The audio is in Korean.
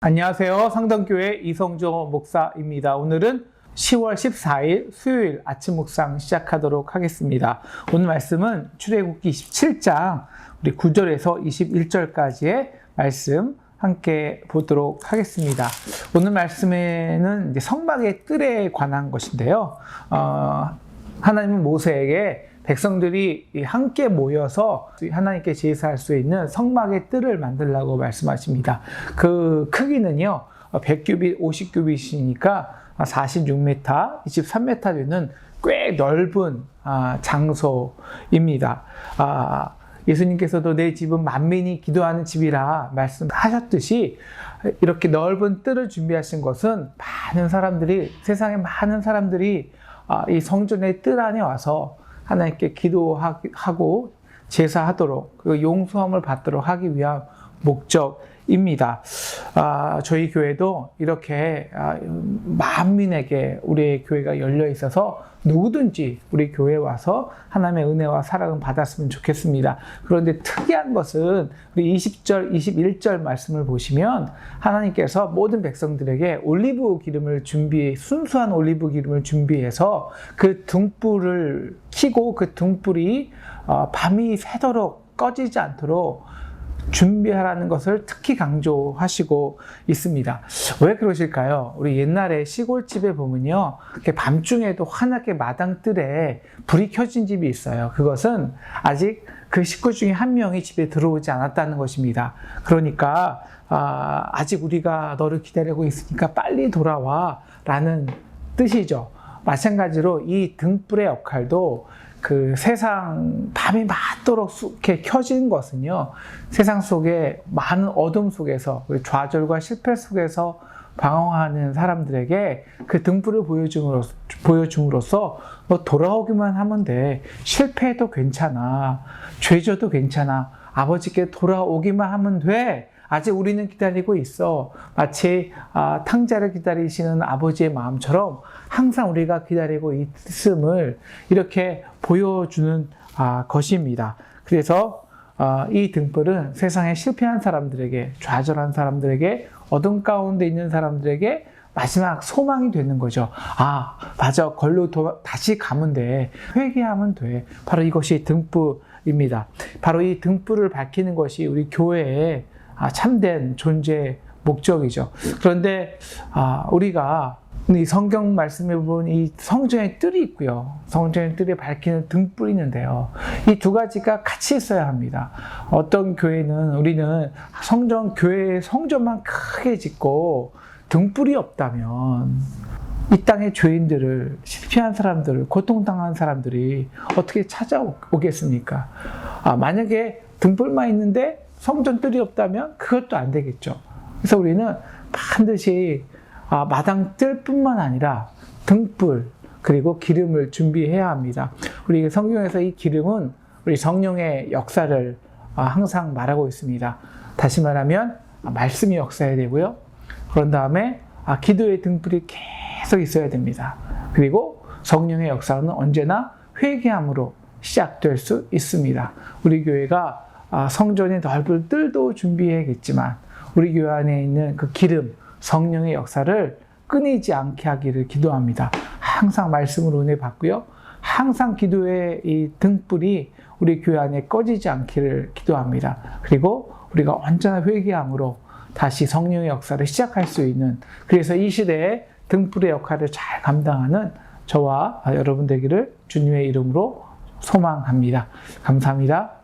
안녕하세요. 상덕교회 이성조 목사입니다. 오늘은 10월 14일 수요일 아침 묵상 시작하도록 하겠습니다. 오늘 말씀은 출애굽기 27장 우리 9절에서 21절까지의 말씀 함께 보도록 하겠습니다. 오늘 말씀에는 이제 성막의 뜰에 관한 것인데요. 어, 하나님은 모세에게 백성들이 함께 모여서 하나님께 제사할 수 있는 성막의 뜰을 만들라고 말씀하십니다. 그 크기는요, 100규빗, 50규빗이니까 46m, 23m 되는 꽤 넓은 아, 장소입니다. 아, 예수님께서도 내 집은 만민이 기도하는 집이라 말씀하셨듯이 이렇게 넓은 뜰을 준비하신 것은 많은 사람들이 세상에 많은 사람들이 아, 이 성전의 뜰 안에 와서 하나님께 기도하고 제사하도록 그 용서함을 받도록 하기 위한 목적 입니다. 아, 저희 교회도 이렇게 아, 만민에게 우리의 교회가 열려 있어서 누구든지 우리 교회에 와서 하나님의 은혜와 사랑을 받았으면 좋겠습니다. 그런데 특이한 것은 우리 20절, 21절 말씀을 보시면 하나님께서 모든 백성들에게 올리브 기름을 준비, 순수한 올리브 기름을 준비해서 그 등불을 켜고 그 등불이 어, 밤이 새도록 꺼지지 않도록 준비하라는 것을 특히 강조하시고 있습니다. 왜 그러실까요? 우리 옛날에 시골집에 보면요. 밤중에도 환하게 마당뜰에 불이 켜진 집이 있어요. 그것은 아직 그 식구 중에 한 명이 집에 들어오지 않았다는 것입니다. 그러니까, 아, 직 우리가 너를 기다리고 있으니까 빨리 돌아와. 라는 뜻이죠. 마찬가지로 이 등불의 역할도 그 세상 밤이 맞도록 이렇게 켜진 것은요 세상 속에 많은 어둠 속에서 좌절과 실패 속에서 방황하는 사람들에게 그 등불을 보여줌으로써, 너 돌아오기만 하면 돼. 실패해도 괜찮아. 죄져도 괜찮아. 아버지께 돌아오기만 하면 돼 아직 우리는 기다리고 있어. 마치 아, 탕자를 기다리시는 아버지의 마음처럼 항상 우리가 기다리고 있음을 이렇게 보여주는 아, 것입니다. 그래서 아, 이 등불은 세상에 실패한 사람들에게, 좌절한 사람들에게, 어둠 가운데 있는 사람들에게 마지막 소망이 되는 거죠. 아, 맞아. 걸로 도, 다시 가면 돼. 회개하면 돼. 바로 이것이 등불입니다. 바로 이 등불을 밝히는 것이 우리 교회의 아, 참된 존재 목적이죠. 그런데 아, 우리가 이 성경 말씀에 보면 이 성전의 뜰이 있고요. 성전의 뜰에 밝히는 등불이 있는데요. 이 두 가지가 같이 있어야 합니다. 어떤 교회는 우리는 성전, 교회 성전만 크게 짓고 등불이 없다면 이 땅의 죄인들을, 실패한 사람들을, 고통당한 사람들이 어떻게 찾아오겠습니까? 아, 만약에 등불만 있는데 성전뜰이 없다면 그것도 안 되겠죠. 그래서 우리는 반드시 아, 마당 뜰뿐만 아니라 등불 그리고 기름을 준비해야 합니다. 우리 성경에서 이 기름은 우리 성령의 역사를 아, 항상 말하고 있습니다. 다시 말하면 아, 말씀이 역사해야 되고요. 그런 다음에 기도의 등불이 계속 있어야 됩니다. 그리고 성령의 역사는 언제나 회개함으로 시작될 수 있습니다. 우리 교회가 아, 성전의 넓은 뜰도 준비해야겠지만 우리 교회 안에 있는 그 기름, 성령의 역사를 끊이지 않게 하기를 기도합니다. 항상 말씀으로 은혜 받고요. 항상 기도의 이 등불이 우리 교회 안에 꺼지지 않기를 기도합니다. 그리고 우리가 언제나 회개함으로 다시 성령의 역사를 시작할 수 있는 그래서 이 시대에 등불의 역할을 잘 감당하는 저와 여러분 되기를 주님의 이름으로 소망합니다. 감사합니다.